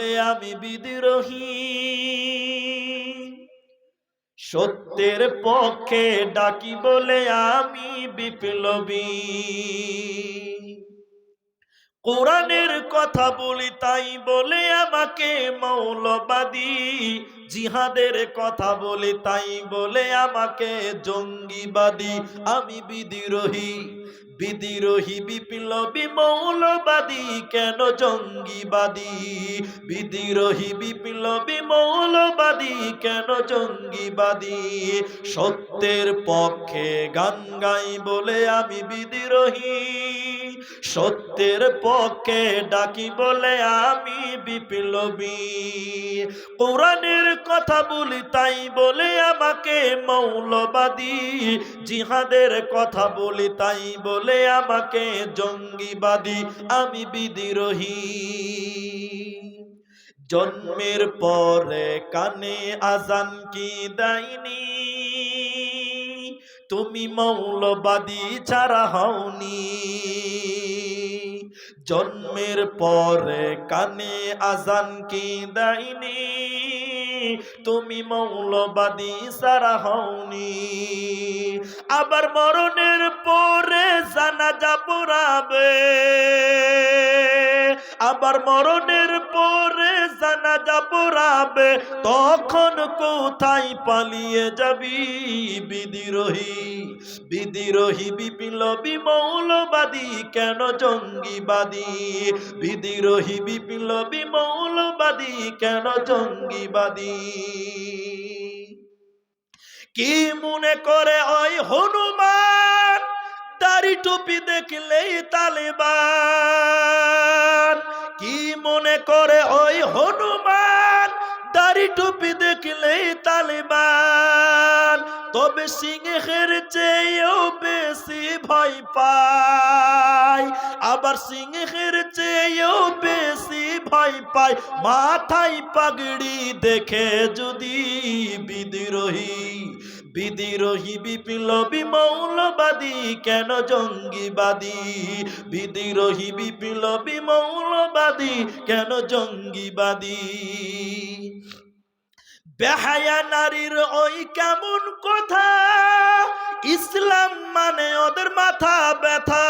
বলে আমি বিদ্রোহী। সত্যের পক্ষে ডাকি বলে আমি বিপ্লবী। কোরআনের কথা বলি, তাই বলে আমাকে মৌলবাদী। জিহাদের কথা বলি, তাই বলে আমাকে জঙ্গিবাদী। আমি বিদ্রোহী বিদ্রোহী, বিপ্লবী, মৌলবাদী। কেন জঙ্গিবাদী? বিদ্রোহী, বিপ্লবী, মৌলবাদী। কেন জঙ্গিবাদী? সত্যের পক্ষে গান গাই বলে আমি বিদ্রোহী। সত্যের পক্ষে ডাকি বলে, আমি বিপ্লবী। কোরআনের কথা বলি তাই বলে আমাকে মৌলবাদী। জিহাদের কথা বলি তাই বলে আমাকে জঙ্গিবাদী। আমি বিদ্রোহী। জন্মের পরে কানে আজান কি দেয়নি? তুমি মৌলবাদী ছাড়া হওনি। জন্মের পরে কানে আজান কি দেয়নি? তুমি মৌলবাদী সারা হওনি। আবার মরণের পরে জানা জানাজা পড়াবে। আবার মরণের পরে জানাজা পড়াবে, তখন কোথায় পালিয়ে যাবি? বিদ্রোহী বিদ্রোহী, বিপ্লবী, মৌলবাদী, কেন জঙ্গিবাদী? বিদ্রোহী, বিপ্লবী, মৌলবাদী, কেন জঙ্গিবাদী? কি মনে করে ওই হনুমান? তারি টুপি দেখলেই তালেবান। মনে করে ওই হনুমান, দাড়ি টুপি দেখলেই তালিবান। তবে সিংহের চেয়েও বেশি ভয় পায়। আবার সিংহের চেয়েও বেশি ভয় পায়। মাথায় পাগড়ি দেখে যদি বিদ্রোহী বিদ্রোহী বিপ্লবী মৌলবাদী, কেন জঙ্গিবাদী? বিদ্রোহী বিপ্লবী মৌলবাদী, কেন জঙ্গিবাদী? বেহায়া নারীর ওই কেমন কথা? ইসলাম মানে ওদের মাথা ব্যথা।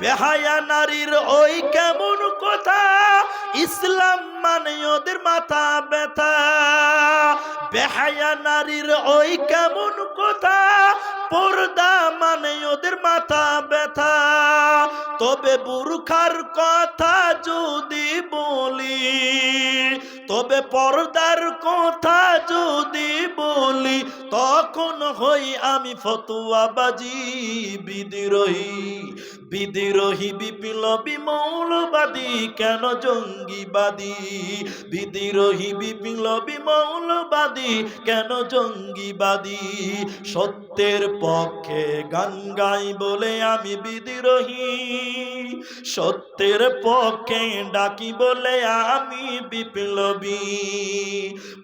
বেহায়া নারীর ওই কেমন কথা? ইসলাম মানে ওদের মাথা ব্যথা। বেহায়া নারীর ওই কেমন কথা? পর্দা মানে ওদের মাথা ব্যথা। তবে বুরুখার কথা তবে পর্দার কথা যদি বলি, তখন হই আমি ফতুয়াবাজি, বিদ্রোহী। বিদ্রোহী, বিপ্লবী, মৌলবাদী, কেন জঙ্গিবাদী? বিদ্রোহী, বিপ্লবী, মৌলবাদী, কেন জঙ্গিবাদী? সত্যের পক্ষে গান গাই বলে আমি বিদ্রোহী। সত্যের পক্ষে ডাকি বলে আমি বিপ্লবী।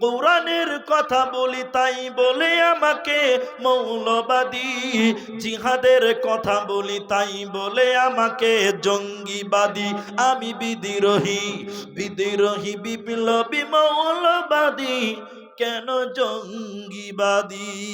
কোরআনের কথা বলি তাই বলে আমাকে মৌলবাদী। জিহাদের কথা বলি তাই বলে আমাকে জঙ্গিবাদী। আমি বিদ্রোহী বিদ্রোহী, বিপ্লবী, মৌলবাদী। কেন জঙ্গিবাদী?